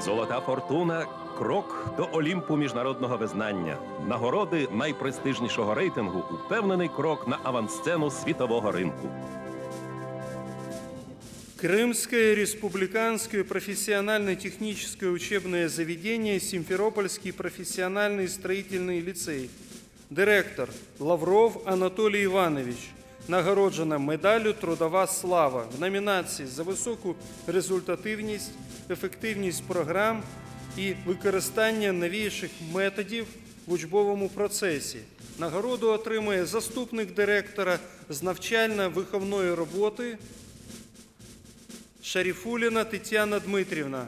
Золота фортуна крок до Олімпу міжнародного визнання. Нагороди найпрестижнішого рейтингу упевнений крок на авансцену світового ринку. Крымское республиканское профессионально-техническое учебное заведение Симферопольский профессиональный строительный лицей. Директор Лавров Анатолій Іванович. Нагороджена медаллю Трудова слава в номінації за високу результативність, ефективність програм і використання новіших методів в учбовому процесі. Нагороду отримує заступник директора з навчально-виховної роботи Шаріфуліна Тетяна Дмитрівна.